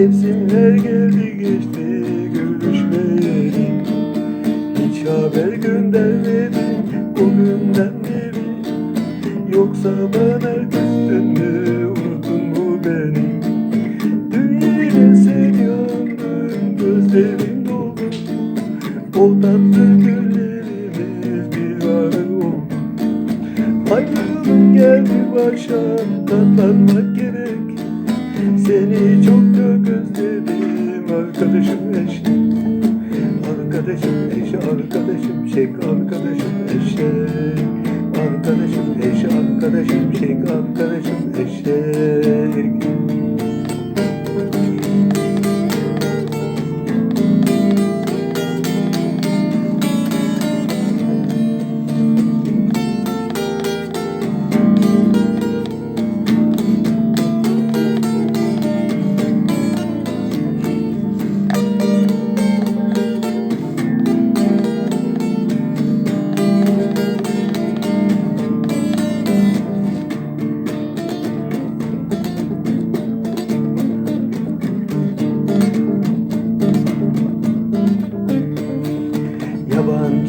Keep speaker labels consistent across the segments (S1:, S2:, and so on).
S1: Mevsimler geldi geçti görüşmeyeli Hiç haber göndermedin o günden beri. Yoksa bana küstün mü unuttun mu beni? Dün yine seni andım gözlerim doldu. O tatlı günlerimiz bir ara oldu. Ayrıldım geldi akşam tatlanmak seni çok çok özledim. Arkadaşım eş Arkadaşım eş arkadaşım şek arkadaşım eşek. Arkadaşım eş arkadaşım şek arkadaşım eşek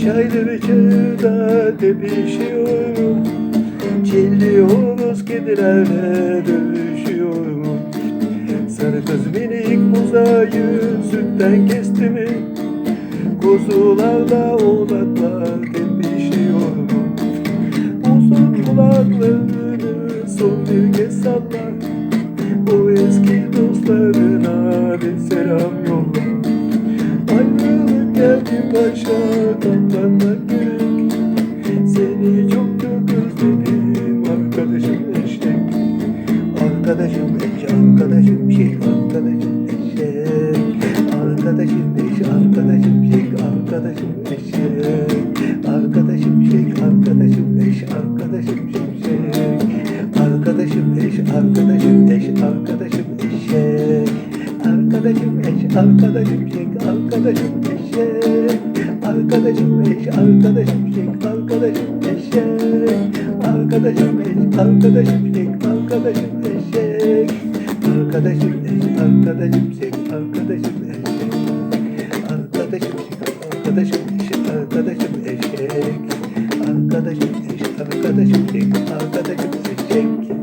S1: çayları çağda tepişiyor mu? Çilliyoruz kedilerle dövüşüyor mu? Sarı kız minik buzayı sütten kesti mi? Kuzularla oğlaklar tepişiyor mu? Uzun kulaklarını son bir kez sallar Bu eski katlanmak gerek Seni çok çok özledim arkadaşım eşek Arkadaşım eş, arkadaşım şek, arkadaşım eşek. Arkadaşım eş, arkadaşım şek, arkadaşım eşek. Arkadaşım şek, arkadaşım eş, arkadaşım şek Arkadaşım eş, arkadaşım eş, arkadaşım eşek. Arkadaşım eş, arkadaşım şek, arkadaşım eşek Arkadaşım eş, arkadaşım şek, arkadaşım eşek. Arkadaşım eş, arkadaşım şek, arkadaşım eşek. Arkadaşım eş, arkadaşım şek, arkadaşım eşek. Arkadaşım şek, arkadaşım eş, arkadaşım eşek. Arkadaşım eş, arkadaşım şek, arkadaşım eşek